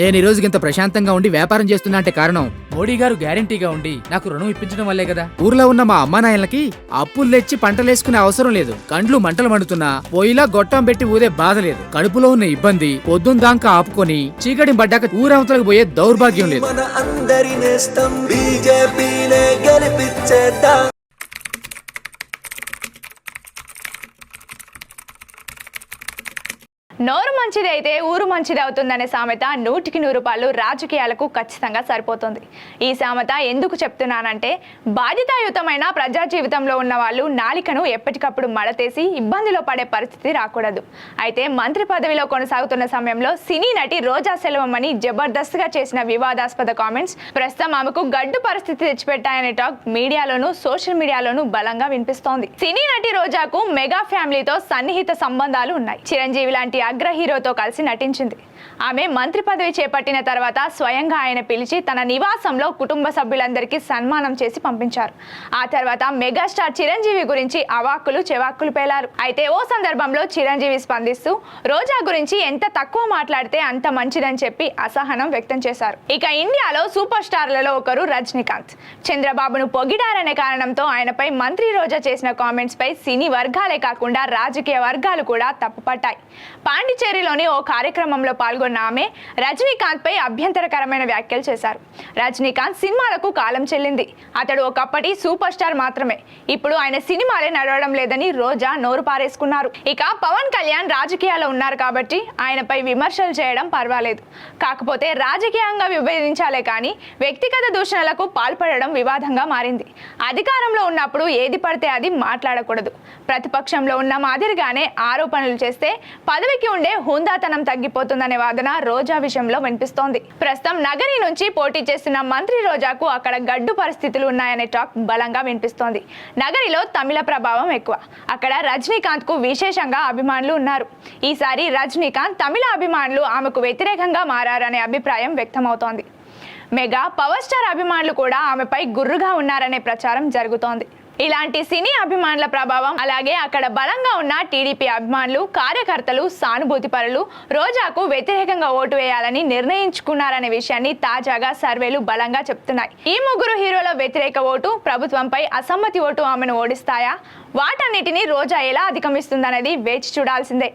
నేను ఈ రోజుకి ఇంత ప్రశాంతంగా ఉండి వ్యాపారం చేస్తున్నా అంటే కారణం మోడీ గారు గ్యారంటీగా ఉండి నాకు రుణం ఇప్పించడం వల్లే కదా. ఊర్లో ఉన్న మా అమ్మానాయలకి అప్పులు తెచ్చి పంటలేసుకునే అవసరం లేదు. కండ్లు మంటలు మండుతున్నా పొయ్యిలా గొట్టం పెట్టి ఊదే బాధ లేదు. కడుపులో ఉన్న ఇబ్బంది పొద్దున్న దాకా ఆపుకొని చీకటి పడ్డాక ఊరవతలకు పోయే దౌర్భాగ్యం లేదు. నోరు మంచిది అయితే ఊరు మంచిది అవుతుందనే సామెత నూటికి నూరు రూపాయలు రాజకీయాలకు ఖచ్చితంగా సరిపోతుంది. ఈ సామెత ఎందుకు చెప్తున్నానంటే బాధ్యతాయుతమైన ప్రజా జీవితంలో ఉన్న వాళ్ళు నాలికను ఎప్పటికప్పుడు మడతేసి ఇబ్బందిలో పడే పరిస్థితి రాకూడదు. అయితే మంత్రి పదవిలో కొనసాగుతున్న సమయంలో సినీ నటి రోజా సెలవమని జబర్దస్త్గా చేసిన వివాదాస్పద కామెంట్స్ ప్రస్తుతం ఆమెకు గడ్డు పరిస్థితి తెచ్చిపెట్టాయనే టాక్ మీడియాలోనూ సోషల్ మీడియాలోనూ బలంగా వినిపిస్తోంది. సినీ నటి రోజాకు మెగా ఫ్యామిలీతో సన్నిహిత సంబంధాలు ఉన్నాయి. చిరంజీవి లాంటి అగ్ర హీరోతో కలిసి నటించింది. ఆమె మంత్రి పదవి చేపట్టిన తర్వాత స్వయంగా ఆయన పిలిచి తన నివాసంలో కుటుంబ సభ్యులందరికీ సన్మానం చేసి పంపించారు. ఆ తర్వాత మెగాస్టార్ చిరంజీవి గురించి అవాక్కులు చెవాక్కులు పేలారు. అయితే ఓ సందర్భంలో చిరంజీవి స్పందిస్తూ రోజా గురించి ఎంత తక్కువ మాట్లాడితే అంత మంచిదని చెప్పి అసహనం వ్యక్తం చేశారు. ఇక ఇండియాలో సూపర్ స్టార్లలో ఒకరు రజనీకాంత్. చంద్రబాబును పొగిడారనే కారణంతో ఆయనపై మంత్రి రోజా చేసిన కామెంట్స్ పై సినీ వర్గాలే కాకుండా రాజకీయ వర్గాలు కూడా తప్పుపట్టాయి పాండిచేరిలోని ఓ కార్యక్రమంలో పాల్గొన్న ఆమె రజనీకాంత్ పై అభ్యంతరకరమైన వ్యాఖ్యలు చేశారు. రజనీకాంత్ సినిమాలకు కాలం చెల్లింది. అతడు ఒకప్పటి సూపర్ స్టార్ మాత్రమే. ఇప్పుడు ఆయన సినిమాలే నడవడం లేదని రోజా నోరు పారేసుకున్నారు. ఇక పవన్ కళ్యాణ్ రాజకీయాల్లో ఉన్నారు కాబట్టి ఆయనపై విమర్శలు చేయడం పర్వాలేదు. కాకపోతే రాజకీయంగా విభేదించాలే కానీ వ్యక్తిగత దూషణలకు పాల్పడడం వివాదంగా మారింది. అధికారంలో ఉన్నప్పుడు ఏది పడితే అది మాట్లాడకూడదు. ప్రతిపక్షంలో ఉన్న మాదిరిగానే ఆరోపణలు చేస్తే పదవికి ఉండే హుందాతనం తగ్గిపోతుందనే వాదన రోజా విషయంలో వినిపిస్తోంది. ప్రస్తుతం నగరి నుంచి పోటీ చేస్తున్న మంత్రి రోజాకు అక్కడ గడ్డు పరిస్థితులు ఉన్నాయనే టాక్ బలంగా వినిపిస్తోంది. నగరిలో తమిళ ప్రభావం ఎక్కువ. అక్కడ రజనీకాంత్కు విశేషంగా అభిమానులు ఉన్నారు. ఈసారి రజనీకాంత్ తమిళ అభిమానులు ఆమెకు వ్యతిరేకంగా మారారనే అభిప్రాయం వ్యక్తమవుతోంది. మెగా పవర్ స్టార్ అభిమానులు కూడా ఆమెపై గుర్రుగా ఉన్నారనే ప్రచారం జరుగుతోంది. ఇలాంటి సినీ అభిమానుల ప్రభావం అలాగే అక్కడ బలంగా ఉన్న టీడీపీ అభిమానులు కార్యకర్తలు సానుభూతి పరులు రోజాకు వ్యతిరేకంగా ఓటు వేయాలని నిర్ణయించుకున్నారనే విషయాన్ని తాజాగా సర్వేలు బలంగా చెప్తున్నాయి. ఈ ముగ్గురు హీరోల వ్యతిరేక ఓటు ప్రభుత్వంపై అసమ్మతి ఓటు ఆమెను ఓడిస్తాయా? వాటన్నిటిని రోజా ఎలా అధిగమిస్తుందనేది వేచి చూడాల్సిందే.